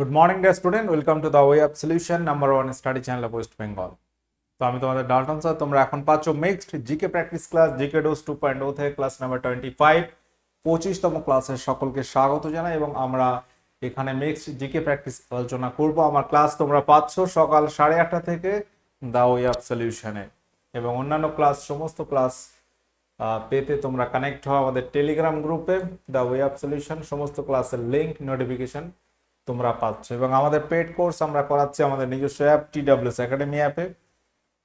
Good morning day student welcome to the way of solution number one study channel of West Bengal তো আমি তোমাদের Dalton sir তোমরা এখন পাচ্ছ mixed GK practice class GK dose two point o থেকে class number twenty five পঁচিশতম ক্লাসের সকলকে স্বাগত জানাই এবং আমরা এখানে মিক্সড জিকে প্র্যাকটিস আলোচনা করব। আমার ক্লাস তোমরা পাচ্ছ সকাল সাড়ে আটটা থেকে দ্য ওয়ে অফ সলিউশনে এবং অন্যান্য ক্লাস সমস্ত ক্লাস পেতে তোমরা কানেক্ট হও আমাদের টেলিগ্রাম গ্রুপে দ্য ওয়ে অফ সলিউশন সমস্ত ক্লাসের লিঙ্ক নোটিফিকেশন তোমরা পাচ্ছ। এবং আমাদের পেড কোর্স আমরা করাচ্ছি আমাদের নিজস্ব অ্যাপ টি ডাব্লিউএস একাডেমি অ্যাপে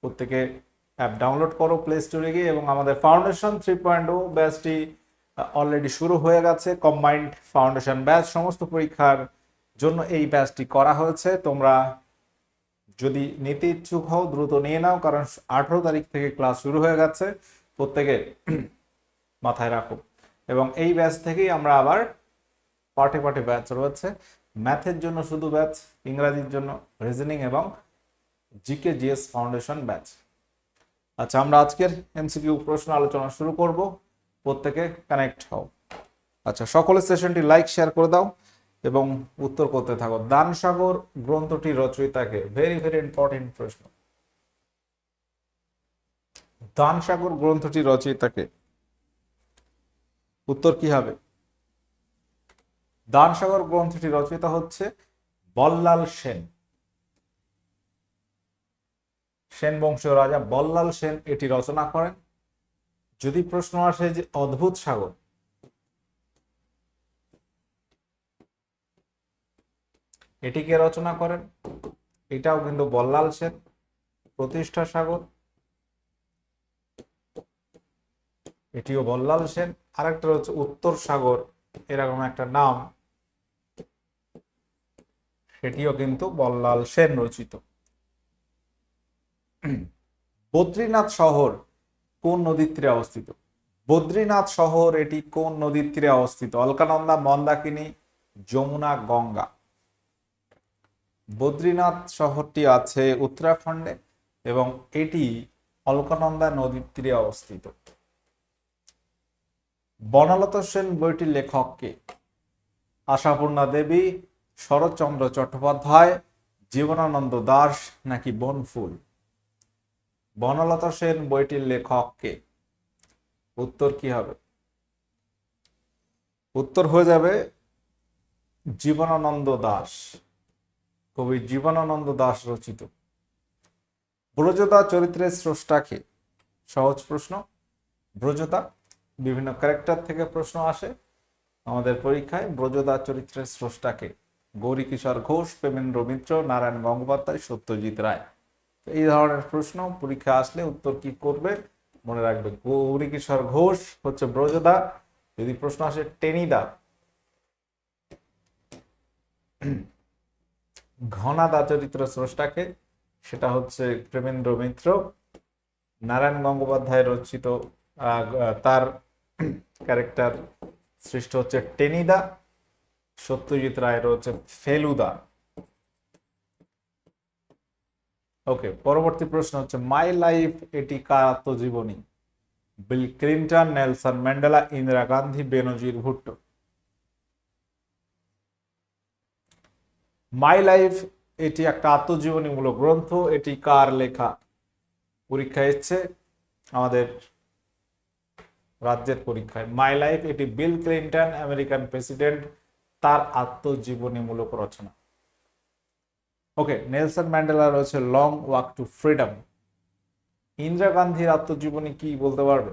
প্রত্যেকে অ্যাপ ডাউনলোড করো প্লে স্টোরে গিয়ে এবং আমাদের ফাউন্ডেশন থ্রি পয়েন্ট ও ব্যাচটি অলরেডি শুরু হয়ে গেছে। কম্বাইন্ড ফাউন্ডেশন ব্যাচ সমস্ত পরীক্ষার জন্য এই ব্যাচটি করা হয়েছে। তোমরা যদি নিতে ইচ্ছুক হও, দ্রুত নিয়ে নাও, কারণ আঠারো তারিখ থেকে ক্লাস শুরু হয়ে গেছে। প্রত্যেকে মাথায় রাখো। এবং এই ব্যাচ থেকেই আমরা আবার পার্টে পার্টে ব্যাচ রয়েছে। ম্যাথের জন্য শুধু ব্যাচ, ইংরাজির জন্য রিজনিং এবং জিকে জিএস ফাউন্ডেশন ব্যাচ। আচ্ছা আমরা আজকের এমসিকিউ প্রশ্ন আলোচনা শুরু করব। প্রত্যেকে কানেক্ট হও। আচ্ছা সকলের সেশনটি লাইক, শেয়ার করে দাও এবং উত্তর করতে থাকো। দানসাগর গ্রন্থটি রচয়িতাকে ভেরি ভেরি ইম্পর্টেন্ট প্রশ্ন। দানসাগর গ্রন্থটি রচয়িতাকে। উত্তর কি হবে? দানসাগর গ্রন্থটি রচয়িতা হচ্ছে বল্লাল সেন। সেন বংশীয় রাজা বল্লাল সেন এটি রচনা করেন। যদি প্রশ্ন আসে যে অদ্ভুত সাগর। এটি কে রচনা করেন? এটাও কিন্তু বল্লাল সেন। প্রতিষ্ঠা সাগর। এটিও বল্লাল সেন। আরেকটা হচ্ছে উত্তর সাগর। এরকম একটা নাম। সেটিও কিন্তু বল্লাল সেন রচিত। বদ্রীনাথ শহর কোন নদীর তীরে অবস্থিত? বদ্রীনাথ শহর এটি কোন নদীর তীরে অবস্থিত? অলকানন্দা মন্দাকিনী, যমুনা গঙ্গা। বদ্রীনাথ শহরটি আছে উত্তরাখণ্ডে এবং এটি অলকানন্দা নদীর তীরে অবস্থিত। বনলতা সেন বইটির লেখককে আশাপূর্ণা দেবী শরৎচন্দ্র চট্টোপাধ্যায়, জীবনানন্দ দাস নাকি বনফুল? বনলতা সেন বইটির লেখক কে? উত্তর কি হবে? উত্তর হয়ে যাবে জীবনানন্দ দাস। কবি জীবনানন্দ দাস রচিত। ব্রজদা চরিত্রের স্রষ্টাকে সহজ প্রশ্ন। ব্রজদা, বিভিন্ন ক্যারেক্টার থেকে প্রশ্ন আসে। আমাদের পরীক্ষায় ব্রজদা চরিত্রের স্রষ্টাকে গৌরী কিশোর ঘোষ, প্রেমেন্দ্র মিত্র, নারায়ণ গঙ্গোপাধ্যায়, সত্যজিৎ রায়। তো এই ধরনের প্রশ্ন, পরীক্ষা আসলে উত্তর কি করবে, মনে রাখবে গৌরী কিশোর ঘোষ হচ্ছে ব্রজদা। যদি প্রশ্ন আসে, টেনিদা। ঘনাদা চরিত্র স্রষ্টাকে, সেটা হচ্ছে প্রেমেন্দ্র মিত্র। নারায়ণ গঙ্গোপাধ্যায় রচিত তার ক্যারেক্টার সৃষ্ট হচ্ছে টেনিদা। সত্যজিৎ রায়ের হচ্ছে ফেলুদা। ওকে পরবর্তী প্রশ্ন হচ্ছে মাই লাইফ এটি কার আত্মজীবনী? Bill Clinton, Nelson Mandela, Indira Gandhi, Benazir Bhutto. My life এটি একটা আত্মজীবনীমূলক গ্রন্থ, এটি কার লেখা? পরীক্ষা এসছে আমাদের রাজ্যের পরীক্ষায়। মাই লাইফ এটি বিল ক্লিন্টন, আমেরিকান প্রেসিডেন্ট তার আত্মজীবনীমূলক রচনা। ওকে নেলসন ম্যান্ডেলা রয়েছে long walk to freedom Indira গান্ধীর আত্মজীবনী কি বলতে পারবে?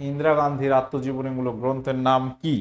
ইন্দিরা গান্ধীর আত্মজীবনীমূলক গ্রন্থের নাম কি?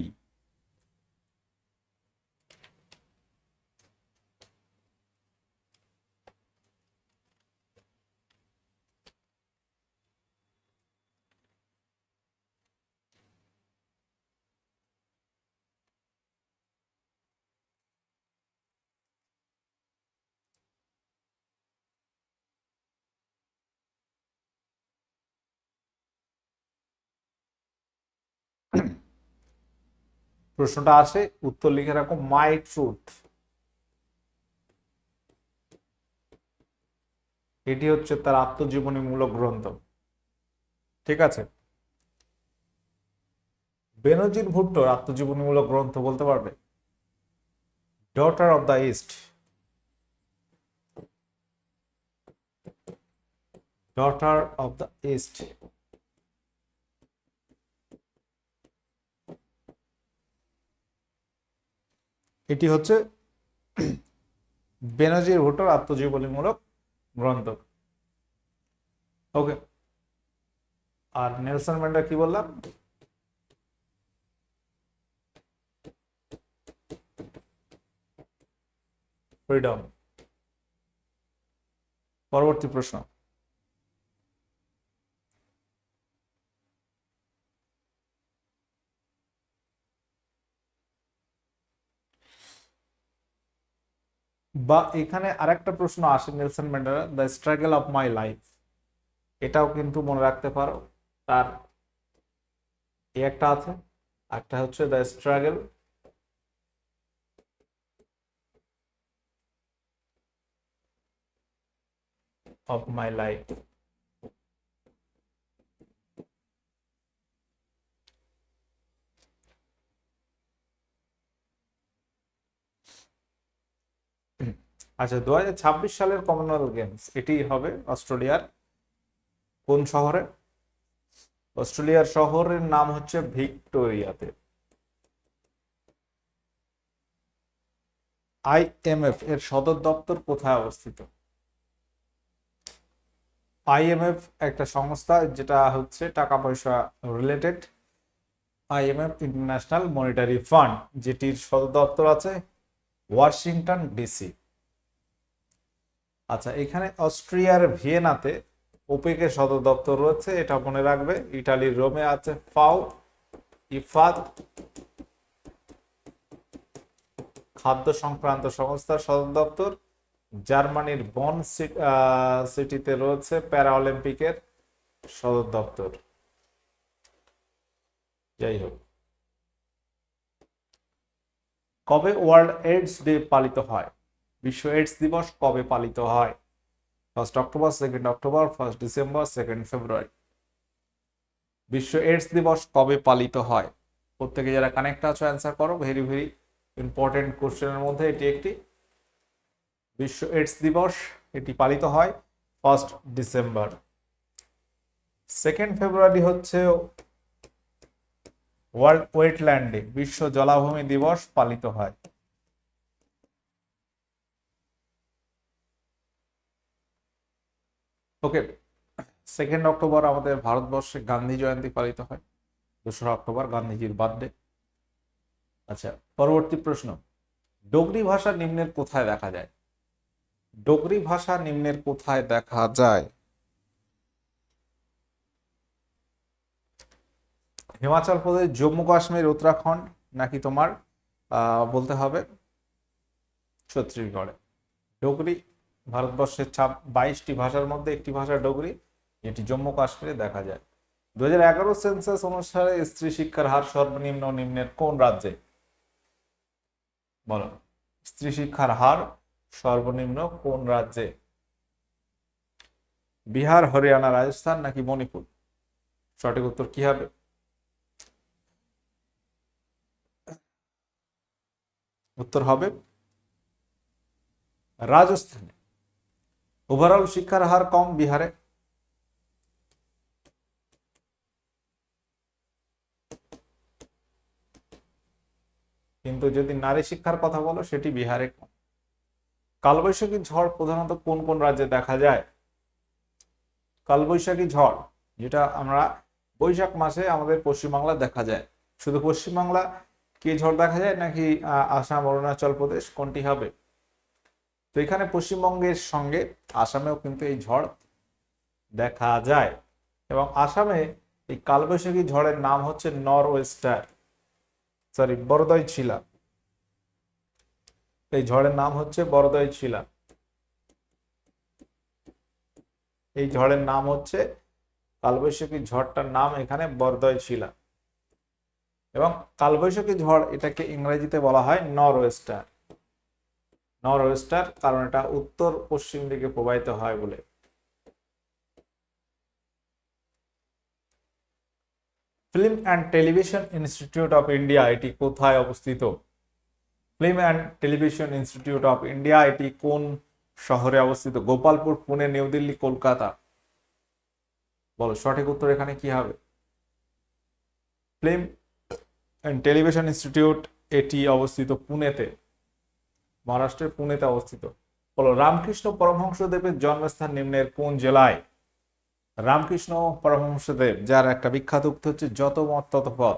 প্রশ্নটা আসে উত্তর লিখে রাখো মাই ট্রুথ এটি হচ্ছে তার আত্মজীবনীমূলক গ্রন্থ। ঠিক আছে? বেনজির ভুট্টোর আত্মজীবনীমূলক গ্রন্থ বলতে পারবে? Daughter of the east daughter of the east এটি হচ্ছে বেনজির ভুট্টোর আত্মজীবনীমূলক গ্রন্থ। ওকে আর নেলসন ম্যান্ডেলা কি বললাম? ফ্রিডম পরবর্তী প্রশ্ন। বা এখানে আরেকটা প্রশ্ন আসে Nelson Mandela the struggle of my life এটাও কিন্তু মনে রাখতে পারো। তার এই একটা আছে একটা হচ্ছে the struggle of my life আচ্ছা দু ছাব্বিশ সালের কমনওয়েলথ গেমস এটি হবে অস্ট্রেলিয়ার কোন শহরে? অস্ট্রেলিয়ার শহরের নাম হচ্ছে ভিক্টোরিয়াতে। আইএমএফ এর সদর দপ্তর কোথায় অবস্থিত? আইএমএফ একটা সংস্থা যেটা হচ্ছে টাকা পয়সা related IMF international monetary fund যেটির সদর দপ্তর আছে ওয়াশিংটন ডিসি। আচ্ছা এখানে অস্ট্রিয়ার ভিয়েনাতে ওপেকের সদর দপ্তর রয়েছে, এটা মনে রাখবে। ইটালির রোমে আছে ফাও ইফাদ খাদ্য সংক্রান্ত সংস্থার সদর দপ্তর। জার্মানির বন সিটিতে রয়েছে প্যারা অলিম্পিকের সদর দপ্তর। যাই হোক। কবে ওয়ার্ল্ড এইডস ডে পালিত হয়? বিশ্ব এইডস দিবস কবে পালিত হয়? First October second October first December second February বিশ্ব এইডস দিবস কবে পালিত হয়? প্রত্যেকে যারা কানেক্ট আছো অ্যান্সার করো। ভেরি ভেরি ইম্পর্টেন্ট কোশ্চেনের মধ্যে এটি একটি। বিশ্ব এইডস দিবস এটি পালিত হয় ফার্স্ট ডিসেম্বর সেকেন্ড ফেব্রুয়ারি হচ্ছে ওয়ার্ল্ড ওয়েটল্যান্ড বিশ্ব জলাভূমি দিবস পালিত হয়। ওকে সেকেন্ড অক্টোবর আমাদের ভারতবর্ষে গান্ধী জয়ন্তী পালিত হয়। দোসরা অক্টোবর গান্ধীজির বার্থডে আচ্ছা পরবর্তী প্রশ্ন। ডোগরি ভাষা নিম্নের কোথায় দেখা যায়? ডোগরি ভাষা নিম্নের কোথায় দেখা যায়? হিমাচল প্রদেশ, জম্মু কাশ্মীর, উত্তরাখণ্ড নাকি তোমার বলতে হবে ছত্তিশগড়ে? ডোগরি ভারতবর্ষের ছাপ বাইশটি ভাষার মধ্যে একটি ভাষা ডোগরি, যেটি জম্মু কাশ্মীরে দেখা যায়। দু হাজার এগারো সেন্সাস অনুসারে স্ত্রী শিক্ষার হার সর্বনিম্ন নিম্নের কোন রাজ্যে? বলো। স্ত্রী শিক্ষার হার সর্বনিম্ন কোন রাজ্যে? বিহার, হরিয়ানা, রাজস্থান নাকি মণিপুর? সঠিক উত্তর কি হবে? উত্তর হবে রাজস্থানে। ওভারঅল শিক্ষার হার কম বিহারে কিন্তু যদি নারী শিক্ষার কথা বলো সেটি বিহারে কম কালবৈশাখী ঝড় প্রধানত কোন কোন রাজ্যে দেখা যায় কালবৈশাখী ঝড় যেটা আমরা বৈশাখ মাসে আমাদের পশ্চিমবাংলা দেখা যায় শুধু পশ্চিমবাংলা কি ঝড় দেখা যায় নাকি আসাম অরুণাচল প্রদেশ কোনটি হবে তো এখানে পশ্চিমবঙ্গের সঙ্গে আসামেও কিন্তু এই ঝড় দেখা যায় এবং আসামে এই কালবৈশাখী ঝড়ের নাম হচ্ছে নর ওয়েস্টার সরি বরদয় ছিলা এই ঝড়ের নাম হচ্ছে বরদয় ছিলা এই ঝড়ের নাম হচ্ছে কালবৈশাখী ঝড়টার নাম এখানে বরদয় ছিলা এবং কালবৈশাখী ঝড় এটাকে ইংরেজিতে বলা হয় নর ওয়েস্টার নর ওয়েস্টার কারণ এটা উত্তর পশ্চিম দিকে প্রবাহিত হয় বলে। Film and television institute of India, এটি কোথায় অবস্থিত? Film and television institute of India, এটি কোন শহরে অবস্থিত? গোপালপুর, পুনে, নিউ দিল্লি, কলকাতা। বলো, সঠিক উত্তর এখানে কি হবে? ফিল্ম অ্যান্ড টেলিভিশন ইনস্টিটিউট, এটি অবস্থিত পুনেতে। মহারাষ্ট্রের পুনেতে অবস্থিত। বলো, রামকৃষ্ণ পরমহংসদেবের জন্মস্থান নিম্নের কোন জেলায়? রামকৃষ্ণ পরমহংসদেব, যার একটা বিখ্যাত উক্তি হচ্ছে যত মত তত পথ।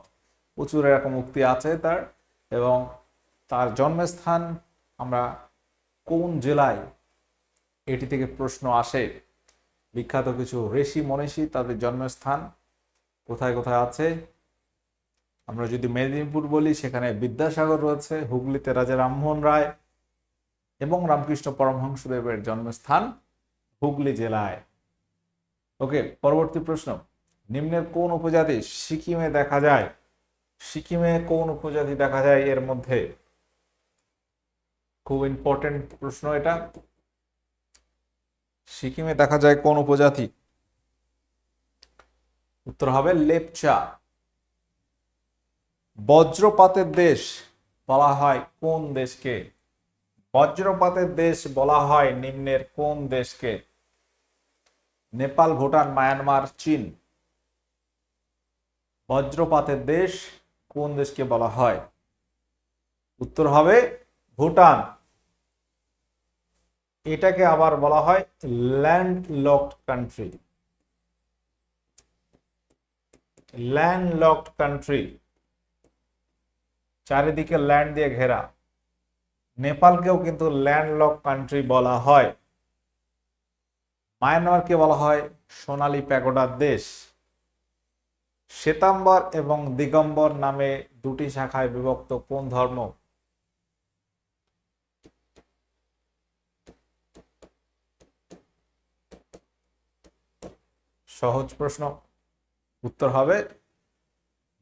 প্রচুর এরকম উক্তি আছে তার এবং তার জন্মস্থান আমরা কোন জেলায়? এটি থেকে প্রশ্ন আসে। বিখ্যাত কিছু ঋষি, মনীষী তাদের জন্মস্থান কোথায় কোথায় আছে? আমরা যদি মেদিনীপুর বলি, সেখানে বিদ্যাসাগর রয়েছে, হুগলিতে রাজা রামমোহন রায় এবং রামকৃষ্ণ পরমহংসদেবের জন্মস্থান হুগলি জেলায়। ওকে, পরবর্তী প্রশ্ন। নিম্নের কোন উপজাতি সিকিমে দেখা যায়? সিকিমে কোন উপজাতি দেখা যায় এর মধ্যে? খুব ইম্পর্টেন্ট প্রশ্ন এটা। সিকিমে দেখা যায় কোন উপজাতি? উত্তর হবে লেপচা। বজ্রপাতের দেশ বলা হয় কোন দেশকে? বজ্রপাতের দেশ বলা হয় নিম্নের কোন দেশকে? নেপাল, ভুটান, মায়ানমার, চীন। বজ্রপাতের দেশ কোন দেশকে বলা হয়? উত্তর হবে ভুটান। এটাকে আবার বলা হয় land locked country. Land locked country. চারিদিকে ল্যান্ড দিয়ে ঘেরা। নেপালকেও কিন্তু ল্যান্ড লক কান্ট্রি বলা হয়। মায়ানমারকে বলা হয় সোনালী প্যাগোডার দেশ। শ্বেতাম্বর এবং দিগম্বর নামে দুটি শাখায় বিভক্ত কোন ধর্ম? সহজ প্রশ্ন। উত্তর হবে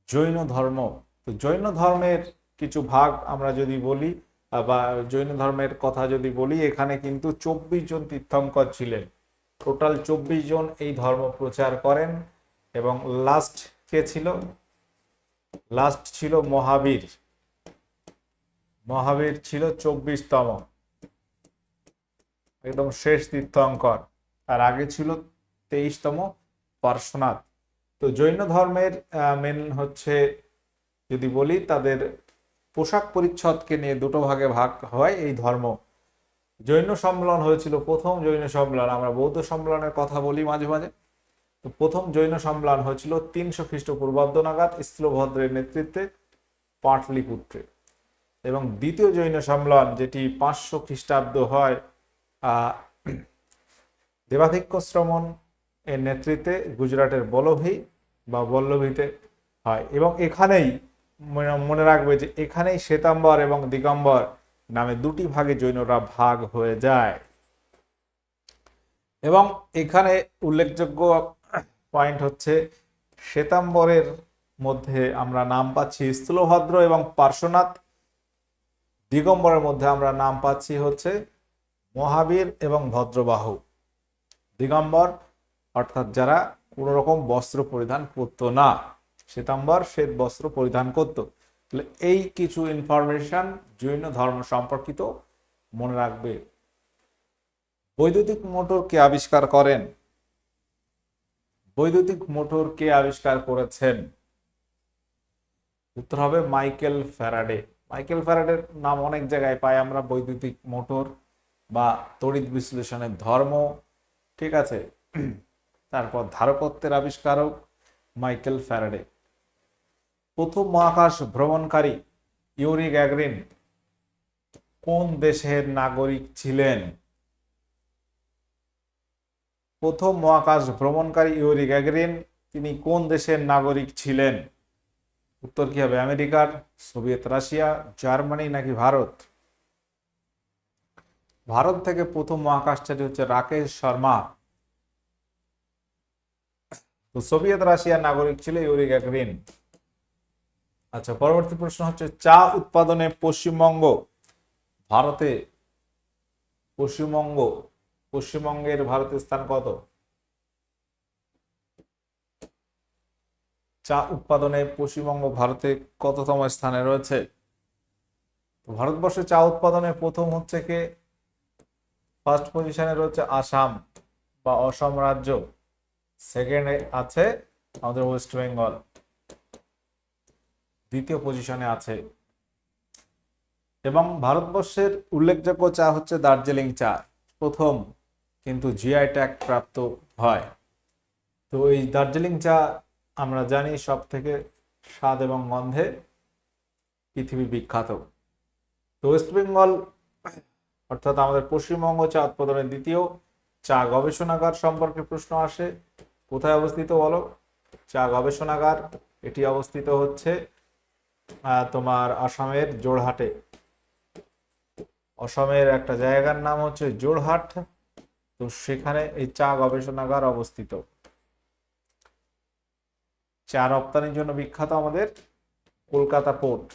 জৈন ধর্ম। তো জৈন ধর্মের কিছু ভাগ আমরা যদি বলি বা জৈন ধর্মের কথা যদি বলি, এখানে কিন্তু চব্বিশ জন তীর্থঙ্কর ছিলেন। টোটাল চব্বিশ জন এই ধর্ম প্রচার করেন এবং লাস্ট কে ছিল? লাস্ট ছিল মহাবীর। মহাবীর ছিল চব্বিশতম। একদম শেষ তীর্থঙ্কর। আর আগে ছিল তেইশতম পার্শ্বনাথ। তো জৈন ধর্মের মেন হচ্ছে, যদি বলি, তাদের পোশাক পরিচ্ছদকে নিয়ে দুটো ভাগে ভাগ হয় এই ধর্ম। জৈন সম্মেলন হয়েছিল প্রথম জৈন সম্মেলন। আমরা বৌদ্ধ সম্মেলনের কথা বলি মাঝে মাঝে। তো প্রথম জৈন সম্মেলন হয়েছিল তিনশো খ্রিস্টপূর্বাব্দ নাগাদ স্থলভদ্রের নেতৃত্বে পাটলিপুত্রে। এবং দ্বিতীয় জৈন সম্মেলন, যেটি পাঁচশো খ্রিস্টাব্দ হয় দেবাধিক্য শ্রমণ এর নেতৃত্বে গুজরাটের বলভি বা বল্লভীতে হয়। এবং এখানেই মনে রাখবে যে এখানেই শ্বেতাম্বর এবং দিগম্বর নামে দুটি ভাগে জৈনরা ভাগ হয়ে যায়। এবং এখানে উল্লেখযোগ্য পয়েন্ট হচ্ছে শ্বেতাম্বরের মধ্যে আমরা নাম পাচ্ছি স্থূলভদ্র এবং পার্শ্বনাথ। দিগম্বরের মধ্যে আমরা নাম পাচ্ছি হচ্ছে মহাবীর এবং ভদ্রবাহু। দিগম্বর অর্থাৎ যারা কোনো রকম বস্ত্র পরিধান করতো না। শ্বেতাম্বর শ্বেত বস্ত্র পরিধান করত। তাহলে এই কিছু ইনফরমেশন জৈন ধর্ম সম্পর্কিত মনে রাখবে। বৈদ্যুতিক মোটর কে আবিষ্কার করেন? বৈদ্যুতিক মোটর কে আবিষ্কার করেছেন? উত্তর হবে মাইকেল ফ্যারাডে। মাইকেল ফ্যারাডের নাম অনেক জায়গায় পাই আমরা বৈদ্যুতিক মোটর বা তড়িৎ বিশ্লেষণের ধর্ম, ঠিক আছে? তারপর ধারকত্বের আবিষ্কারক মাইকেল ফ্যারাডে। প্রথম মহাকাশ ভ্রমণকারী ইউরি গ্যাগরিন কোন দেশের নাগরিক ছিলেন? প্রথম মহাকাশ ভ্রমণকারী ইউরি গ্যাগরিন তিনি কোন দেশের নাগরিক ছিলেন? উত্তর কি হবে, আমেরিকার, সোভিয়েত রাশিয়া, জার্মানি নাকি ভারত? ভারত থেকে প্রথম মহাকাশচারী হচ্ছে রাকেশ শর্মা। তো সোভিয়েত রাশিয়ার নাগরিক ছিল ইউরি গ্যাগরিন আচ্ছা পরবর্তী প্রশ্ন হচ্ছে, চা উৎপাদনে পশ্চিমবঙ্গ, ভারতে পশ্চিমবঙ্গ, পশ্চিমবঙ্গের ভারতের স্থান কত? চা উৎপাদনে পশ্চিমবঙ্গ, ভারতে কততম স্থানে রয়েছে? ভারতবর্ষে চা উৎপাদনে প্রথম হচ্ছে কে? ফার্স্ট পজিশনে রয়েছে আসাম বা অসম রাজ্য। সেকেন্ডে আছে আমাদের ওয়েস্ট বেঙ্গল দ্বিতীয় পজিশনে আছে। এবং ভারতবর্ষের উল্লেখযোগ্য চা হচ্ছে দার্জিলিং চা, প্রথম কিন্তু জিআই ট্যাগ প্রাপ্ত হয়। তো এই দার্জিলিং চা আমরা জানি সব থেকে স্বাদ এবং গন্ধে পৃথিবী বিখ্যাত। তো ওয়েস্ট বেঙ্গল, অর্থাৎ আমাদের পশ্চিমবঙ্গ চা উৎপাদনের দ্বিতীয় চা গবেষণাগার সম্পর্কে প্রশ্ন আসে। কোথায় অবস্থিত বলো? চা গবেষণাগার, এটি অবস্থিত হচ্ছে তোমার আসামের জোড়হাটে। অসমের একটা জায়গার নাম হচ্ছে জোড়হাট। তো সেখানে এই চা গবেষণাগার অবস্থিত। চা রপ্তানির জন্য বিখ্যাত আমাদের কলকাতা পোর্ট।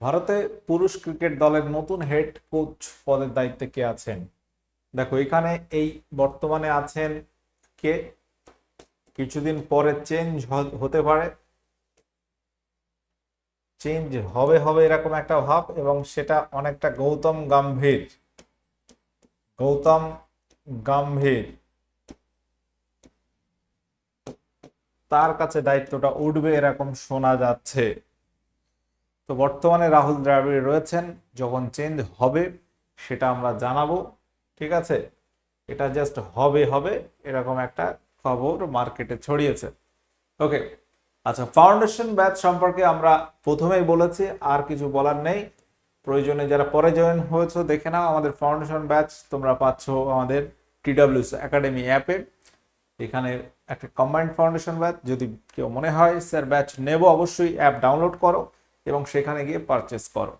ভারতে পুরুষ ক্রিকেট দলের নতুন হেড কোচ পদের দায়িত্বে কে আছেন? দেখো, এখানে এই বর্তমানে আছেন কে? কিছুদিন পরে চেঞ্জ হতে পারে। চেঞ্জ হবে হবে এরকম একটা ভাব এবং সেটা অনেকটা গৌতম গম্ভীর। গৌতম গম্ভীর। তার কাছে দায়িত্বটা উঠবে এরকম শোনা যাচ্ছে। তো বর্তমানে রাহুল দ্রাবিড় রয়েছেন, যখন চেঞ্জ হবে সেটা আমরা জানাব, ঠিক আছে? এটা জাস্ট হবে হবে এরকম একটা খবর মার্কেটে ছড়িয়েছে। ওকে আচ্ছা ফাউন্ডেশন ব্যাচ সম্পর্কে আমরা প্রথমেই বলেছি, আর কিছু বলার নেই। প্রয়োজনে যারা পরে জয়েন হয়েছে, দেখে নাও আমাদের ফাউন্ডেশন ব্যাচ তোমরা পাচ্ছ আমাদের টিডাব্লিউস একাডেমি অ্যাপে এখানে একটা কম্বাইন্ড ফাউন্ডেশন ব্যাচ যদি কেউ মনে হয়, স্যার ব্যাচ নেব অবশ্যই অ্যাপ ডাউনলোড করো এবং সেখানে গিয়ে পারচেস করো।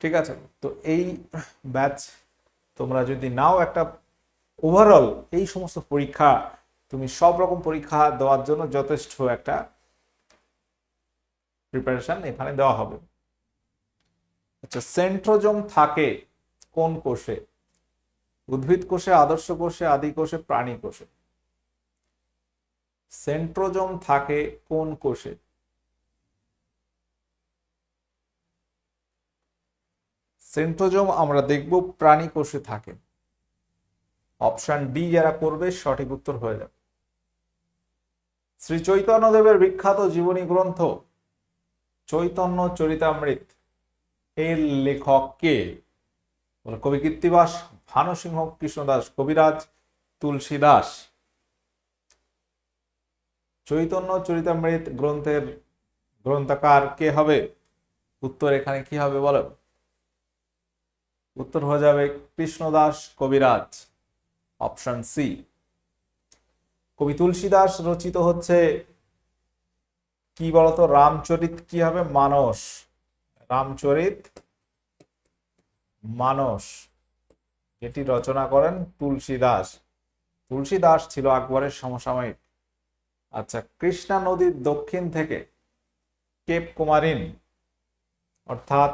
ঠিক আছে? তো এই ব্যাচ তোমরা যদি নাও একটা ওভারঅল এই সমস্ত পরীক্ষা, তুমি সব রকম পরীক্ষা দেওয়ার জন্য যথেষ্ট একটা প্রিপারেশন এখানে দেওয়া হবে। আচ্ছা সেন্ট্রোজোম থাকে কোন কোষে? উদ্ভিদ কোষে, আদর্শ কোষে, আদি কোষে, প্রাণী কোষে। সেন্ট্রোজোম থাকে কোন কোষে? সেন্ট্রোজোম আমরা দেখব প্রাণী কোষে থাকে। অপশন ডি যারা করবে, সঠিক উত্তর হয়ে যাবে। শ্রী চৈতন্যদেবের বিখ্যাত জীবনী গ্রন্থ চৈতন্য চরিতামৃত। এর লেখক কে? কবি কীর্তিবাস, ভানুসিংহ কৃষ্ণদাস কবিরাজ তুলসী দাস। চৈতন্য চরিতামৃত গ্রন্থের গ্রন্থকার কে হবে? উত্তর এখানে কি হবে বলো? উত্তর হয়ে যাবে কৃষ্ণদাস কবিরাজ, অপশন সি। কবি তুলসীদাস রচিত হচ্ছে কি বলতো, রামচরিত কি হবে? মানস। রামচরিত, মানস। এটি রচনা করেন তুলসী দাস তুলসী দাস ছিল আকবরের সমসাময়িক। আচ্ছা কৃষ্ণা নদীর দক্ষিণ থেকে কেপ কুমারিন, অর্থাৎ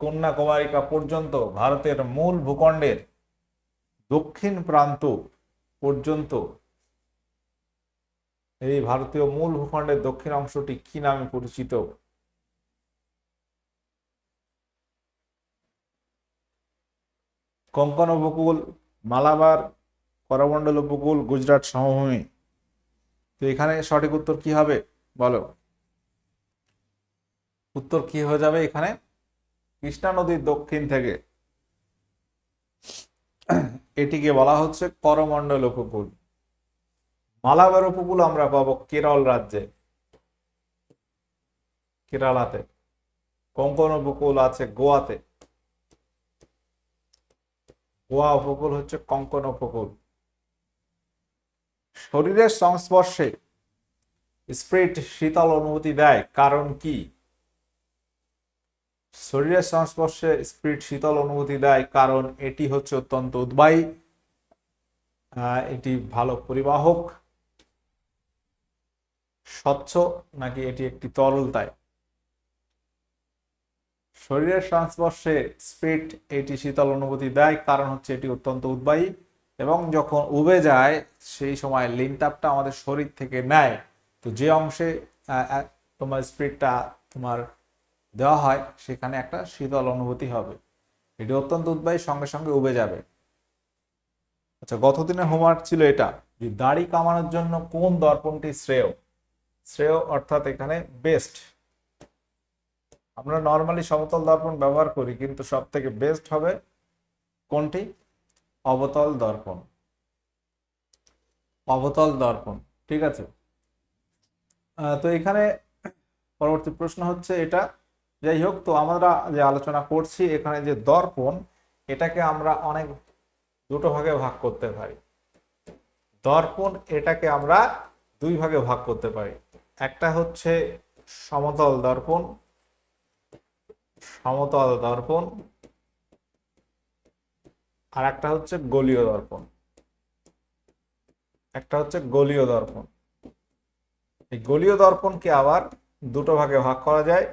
কন্যাকুমারিকা পর্যন্ত ভারতের মূল ভূখণ্ডের দক্ষিণ প্রান্ত পর্যন্ত এই ভারতীয় মূল ভূখণ্ডের দক্ষিণ অংশটি কি নামে পরিচিত? কঙ্কন উপকূল মালাবার, করমণ্ডল উপকূল গুজরাট সমভূমি। তো এখানে সঠিক উত্তর কি হবে? বলো। উত্তর কি হয়ে যাবে এখানে? কৃষ্ণা নদীর দক্ষিণ থেকে। এটিকে বলা হচ্ছে করমণ্ডল উপকূল মালাবার উপকূল আমরা পাবো কেরল রাজ্যে। কেরালাতে। কোঙ্কন উপকূল আছে গোয়াতে। গোয়া উপকূল হচ্ছে কঙ্কন উপকূল। শরীরের সংস্পর্শে স্প্রিট শীতল অনুভূতি দেয়, কারণ কি? শরীরের সংস্পর্শে স্প্রিট শীতল অনুভূতি দেয়, কারণ এটি হচ্ছে অত্যন্ত উদ্বায়ী এটি ভালো পরিবাহক স্বচ্ছ নাকি এটি একটি তরলতায় শরীরের সংস্পর্শে স্পিরিট এটি শীতল অনুভূতি দেয়, কারণ হচ্ছে এটি অত্যন্ত উদ্বায়ী এবং যখন উবে যায়, সেই সময় লিনতাপটা আমাদের শরীর থেকে নেয়। তো যে অংশে তোমার স্পিরিটটা তোমার দেওয়া হয়, সেখানে একটা শীতল অনুভূতি হবে। এটি অত্যন্ত উদ্বায়ী, সঙ্গে সঙ্গে উবে যাবে। আচ্ছা গত দিনের হোমওয়ার্ক ছিল এটা, যে দাড়ি কামানোর জন্য কোন দর্পণটি শ্রেয়? শ্রেয় অর্থাৎ এখানে বেস্ট আমরা নর্মালি সমতল দর্পণ ব্যবহার করি, কিন্তু সব থেকে বেস্ট হবে কোনটি? অবতল দর্পণ। অবতল দর্পণ, ঠিক আছে? তো এখানে পরবর্তী প্রশ্ন হচ্ছে এটা। যাই হোক, তো আমরা যে আলোচনা করছি এখানে যে দর্পণ, এটাকে আমরা অনেক দুটো ভাগে ভাগ করতে পারি। দর্পণ এটাকে আমরা দুই ভাগে ভাগ করতে পারি। একটা হচ্ছে সমতল দর্পণ সমতল দর্পণ, আর একটা হচ্ছে গলীয় দর্পণ। একটা হচ্ছে গলীয় দর্পণ। এই গলীয় দর্পণকে আবার দুটো ভাগে ভাগ করা যায়।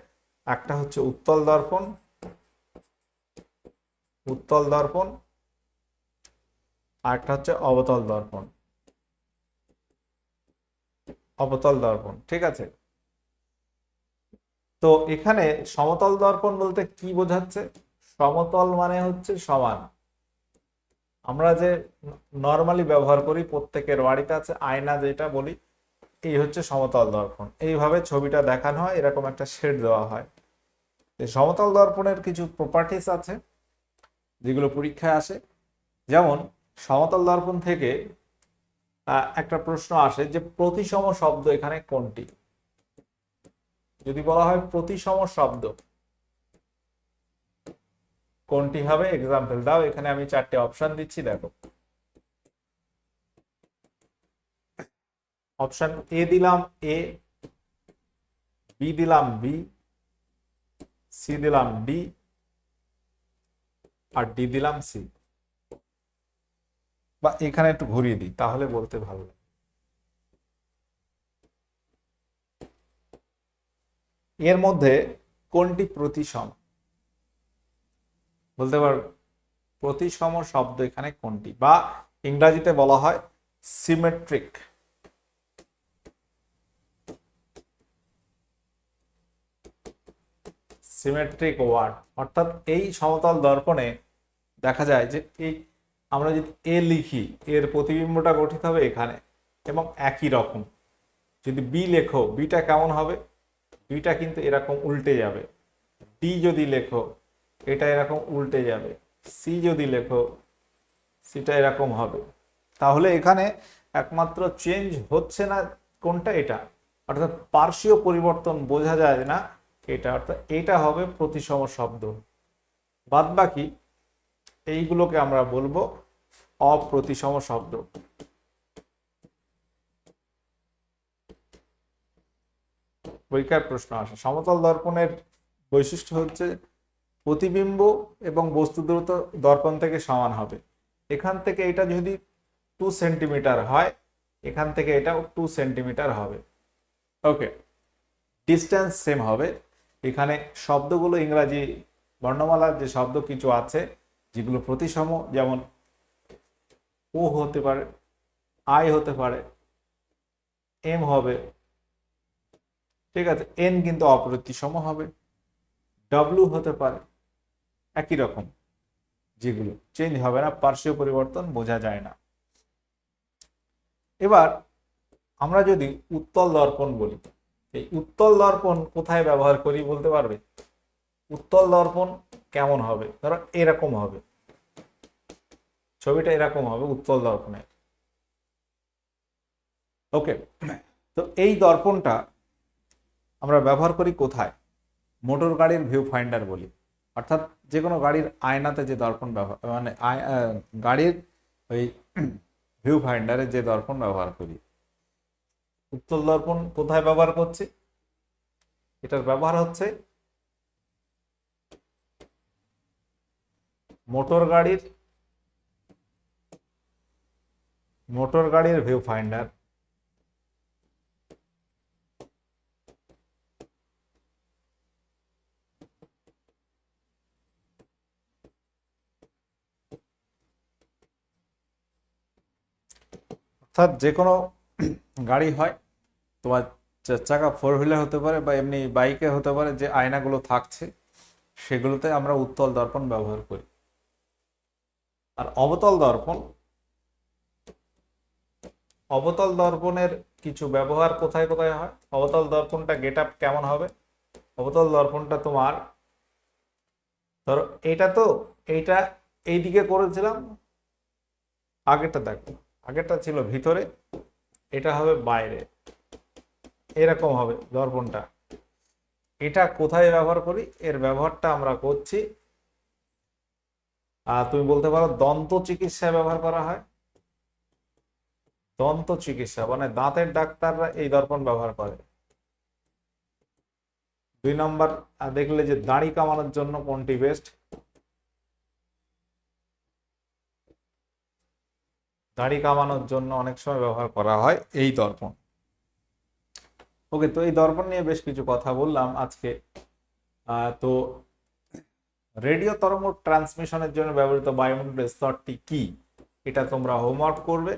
একটা হচ্ছে উত্তল দর্পণ উত্তল দর্পণ, আর একটা হচ্ছে অবতল দর্পণ। অবতল দর্পণ, ঠিক আছে? তো এখানে সমতল দর্পণ বলতে কি বোঝাচ্ছে? সমতল মানে হচ্ছে সমান। আমরা যে নর্মালি ব্যবহার করি, প্রত্যেকের বাড়িতে আছে, আয়না যেটা বলি, এই হচ্ছে সমতল দর্পণ। এইভাবে ছবিটা দেখানো হয়, এরকম একটা শেড দেওয়া হয়। সমতল দর্পণের কিছু প্রপার্টিস আছে, যেগুলো পরীক্ষায় আসে। যেমন, সমতল দর্পণ থেকে একটা প্রশ্ন আসে যে প্রতিসম শব্দ এখানে কোনটি? যদি বলা হয় প্রতিসম শব্দ, কোনটি হবে? এক্সাম্পল দাও, এখানে আমি চারটে অপশন দিচ্ছি, দেখো। অপশন এ দিলাম এ বি দিলাম বি সি দিলাম ডি আর ডি দিলাম সি বা এখানে একটু ঘুরিয়ে দিই, তাহলে বলতে ভালো লাগে। এর মধ্যে কোনটি প্রতিসম? বলতে পারবে প্রতিসম শব্দ এখানে কোনটি? বা ইংরাজিতে বলা হয় সিমেট্রিক। সিমেট্রিক ওয়ার্ড, অর্থাৎ এই সমতল দর্পণে দেখা যায় যে এই আমরা যদি এ লিখি, এর প্রতিবিম্বটা গঠিত হবে এখানে এবং একই রকম। যদি বি লেখো, বিটা কেমন হবে? বিটা কিন্তু এরকম উল্টে যাবে। ডি যদি লেখো, এটা এরকম উল্টে যাবে। সি যদি লেখো, সিটা এরকম হবে। তাহলে এখানে একমাত্র চেঞ্জ হচ্ছে না কোনটা? এটা। অর্থাৎ পার্শ্বীয় পরিবর্তন বোঝা যায় না এটা। অর্থাৎ এটা হবে প্রতিসম শব্দ। বাদ বাকি এইগুলোকে আমরা বলব অপ্রতিসম শব্দ। পরীক্ষার প্রশ্ন আসে, সমতল দর্পণের বৈশিষ্ট্য হচ্ছে প্রতিবিম্ব এবং বস্তু দূরত্ব দর্পণ থেকে সমান হবে। এখান থেকে এটা যদি টু সেন্টিমিটার হয়, এখান থেকে এটাও টু সেন্টিমিটার হবে। ওকে ডিস্টেন্স সেম হবে। এখানে শব্দগুলো ইংরাজি বর্ণমালার যে শব্দ কিছু আছে যেগুলো প্রতিসম, যেমন ও হতে পারে, আই হতে পারে, এম হবে, ঠিক আছে, এন কিন্তু অপ্রতিসম হবে ডব্লু হতে পারে, একই রকম যেগুলো, চেঞ্জ হবে না, পার্শ্বীয় পরিবর্তন বোঝা যায় না। এবার আমরা যদি উত্তল দর্পণ বলি, এই উত্তল দর্পণ কোথায় ব্যবহার করি বলতে পারবে? উত্তল দর্পণ কেমন হবে? ধরো এরকম হবে। ছবিটা এরকম হবে উত্তল দর্পণে ওকে তো এই দর্পণটা আমরা ব্যবহার করি কোথায়? মোটর গাড়ির ভিউ ফাইন্ডার বলি। অর্থাৎ যে কোনো গাড়ির আয়নাতে যে দর্পণ ব্যবহার মানে গাড়ির ওই ভিউ ফাইন্ডারে যে দর্পণ ব্যবহার করি। উত্তল দর্পণ কোথায় ব্যবহার করছি? এটার ব্যবহার হচ্ছে মোটর গাড়ির মোটর গাড়ির ভিউ ফাইন্ডার অর্থাৎ যে কোনো গাড়ি হয়, তোমার চাকা ফোর হুইলার হতে পারে বা এমনি বাইকে হতে পারে, যে আয়নাগুলো থাকছে, সেগুলোতে আমরা উত্তল দর্পণ ব্যবহার করি। আর অবতল দর্পণ? অবতল দর্পণের কিছু ব্যবহার কোথায় কোথায় হয়? অবতল দর্পণটা গেট আপ কেমন হবে? অবতল দর্পণটা তোমার, ধরো এটা তো, এইটা এইদিকে করেছিলাম, আগেরটা দেখো, আগেরটা ছিল ভিতরে, এটা হবে বাইরে, এরকম হবে দর্পণটা। এটা কোথায় ব্যবহার করি? এর ব্যবহারটা আমরা করছি তুমি বলতে পারো দন্ত চিকিৎসায় ব্যবহার করা হয়। দন্ত চিকিৎসা মানে দাঁতের ডাক্তাররা এই দর্পণ ব্যবহার করে। দুই নম্বর দেখলে যে দাড়ি কামানোর জন্য কোনটি বেস্ট দাড়ি কামানোর জন্য অনেক সময় ব্যবহার করা হয় এই দর্পণ। ওকে তো এই দর্পণ নিয়ে বেশ কিছু কথা বললাম আজকে। তো রেডিও তরঙ্গ ট্রান্সমিশনের জন্য ব্যবহৃত বায়ুমন্ডলের স্তরটি কি? এটা তোমরা হোমওয়ার্ক করবে।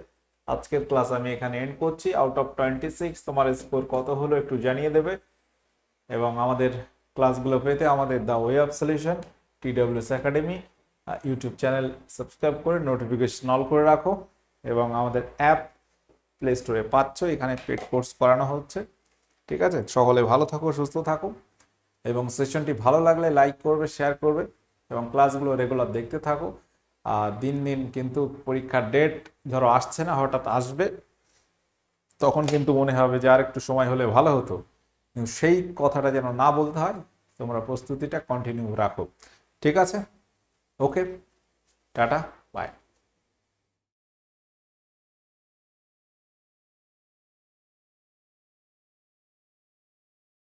আজকের ক্লাস আমি এখানে এন্ড করছি। আউট অফ টোয়েন্টি সিক্স তোমার স্কোর কত হলো একটু জানিয়ে দেবে। এবং আমাদের ক্লাসগুলো পেতে আমাদের the way of solution, T W S academy YouTube channel subscribe করে নোটিফিকেশন অল করে রাখো। এবং আমাদের অ্যাপ প্লে স্টোরে পাচ্ছ। এখানে পেড কোর্স করানো হচ্ছে। ঠিক আছে? সকলে ভালো থাকো, সুস্থ থাকো। এবং সেশনটি ভালো লাগলে লাইক করবে, শেয়ার করবে এবং ক্লাসগুলো রেগুলার দেখতে থাকো। আর দিন দিন কিন্তু পরীক্ষার ডেট ধরো আসছে না, হঠাৎ আসবে, তখন কিন্তু মনে হবে যে আর একটু সময় হলে ভালো হতো। কিন্তু সেই কথাটা যেন না বলতে হয়, তোমরা প্রস্তুতিটা কন্টিনিউ রাখো। ঠিক আছে? ওকে টাটা বাই